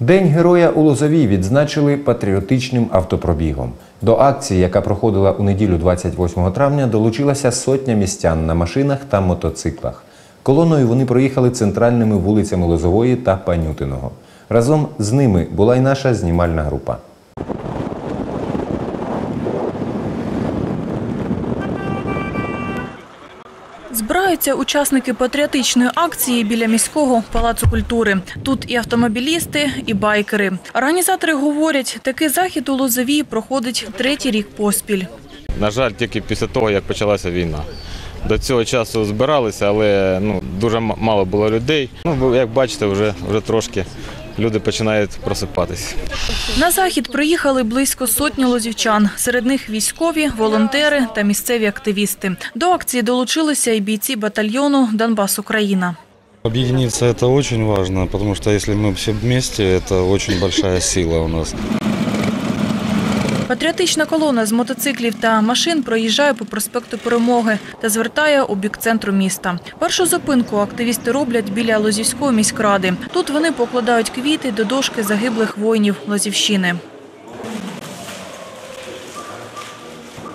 День героя у Лозовій відзначили патріотичним автопробігом. До акції, яка проходила у неділю 28 травня, долучилася сотня містян на машинах та мотоциклах. Колоною вони проїхали центральними вулицями Лозової та Панютиного. Разом з ними була й наша знімальна група. Збираються учасники патріотичної акції біля міського палацу культури. Тут і автомобілісти, і байкери. Організатори говорять, такий захід у Лозовій проходить третій рік поспіль. На жаль, тільки після того, як почалася війна. До цього часу збиралися, але ну, дуже мало було людей. Ну, як бачите, вже, вже трошки люди починають просипатися. На захід приїхали близько сотні лозівчан. Серед них військові, волонтери та місцеві активісти. До акції долучилися і бійці батальйону Донбас Україна. Объединиться это очень важно, потому что если мы все вместе, это очень большая сила у нас. Патріотична колона з мотоциклів та машин проїжджає по проспекту Перемоги та звертає у бік центру міста. Першу зупинку активісти роблять біля Лозівської міськради. Тут вони покладають квіти до дошки загиблих воїнів Лозівщини.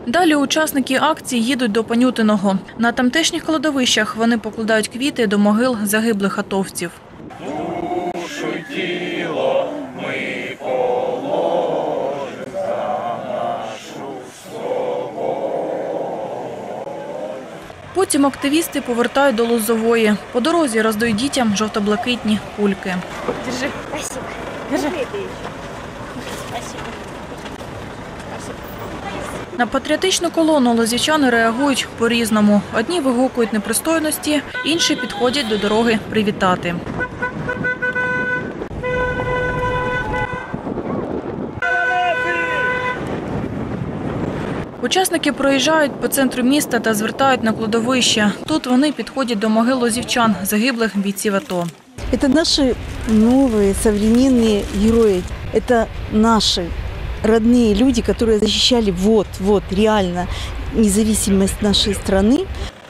Далі учасники акції їдуть до Панютиного. На тамтешніх кладовищах вони покладають квіти до могил загиблих атовців. Потім активісти повертають до Лозової. По дорозі роздають дітям жовто-блакитні кульки. Держи. Спасибо. Держи. Спасибо. На патріотичну колону лозівчани реагують по-різному. Одні вигукують непристойності, інші підходять до дороги привітати. Учасники проїжджають по центру міста та звертають на кладовище. Тут вони підходять до могил лозівчан, загиблих бійців АТО. Это наши новые современные герои. Это наши родные люди, которые защищали вот, вот, реально независимость нашей страны.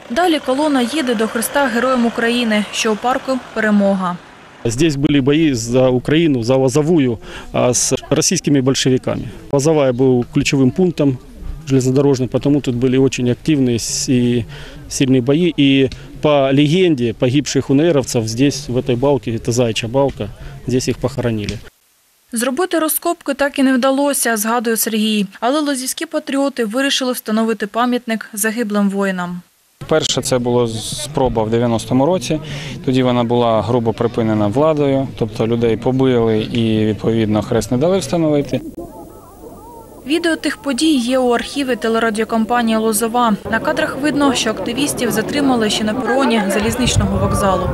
Далі колона їде до Христа Героям України, що у парку Перемога. Здесь были бои за Украину, за Лозовую а, с российскими большевиками. Лозовая был ключевым пунктом железнодорожным, потому тут были очень активные с- и сильные бои. И по легенде погибших унеровцев здесь, в этой балке, это Заячья балка, здесь их похоронили. Зробити розкопки так і не вдалося, згадує Сергій. Але лозівські патріоти вирішили встановити пам'ятник загиблим воїнам. Перше це було спроба в 90-му році. Тоді вона була грубо припинена владою, тобто людей побили і відповідно хрест не дали встановити. Відео тих подій є у архіві телерадіокомпанії Лозова. На кадрах видно, що активістів затримали ще на пероні залізничного вокзалу.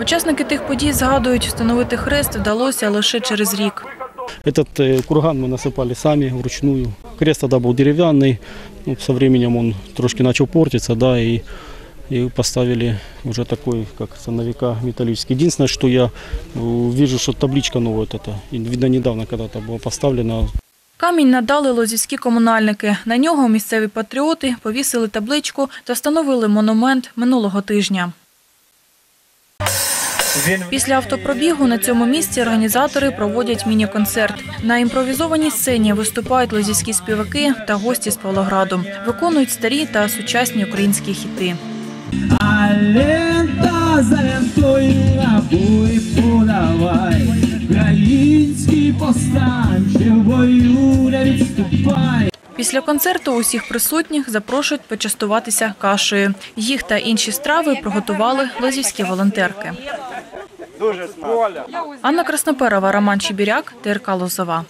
Учасники тих подій згадують, встановити хрест вдалося лише через рік. Этот э, курган мы насыпали сами вручную. Крест тогда был деревянный, ну, со временем он трошки начал портиться, да, и, и поставили уже такой, как это, на века металлический. Единственное, что я э, вижу, что табличка новая вот эта, и, видно, недавно когда-то была поставлена, Камінь надали лозівські комунальники. На нього місцеві патріоти повісили табличку та встановили монумент минулого тижня. Після автопробігу на цьому місці організатори проводять міні-концерт. На імпровізованій сцені виступають лозівські співаки та гості з Павлограду. Виконують старі та сучасні українські хіти. А лента за лентою набої подавай, Український повстанче в бою не відступай. Після концерту усіх присутніх запрошують почастуватися кашею. Їх та інші страви приготували лозівські волонтерки. Анна Красноперова, Роман Чібіряк, ТРК Лозова.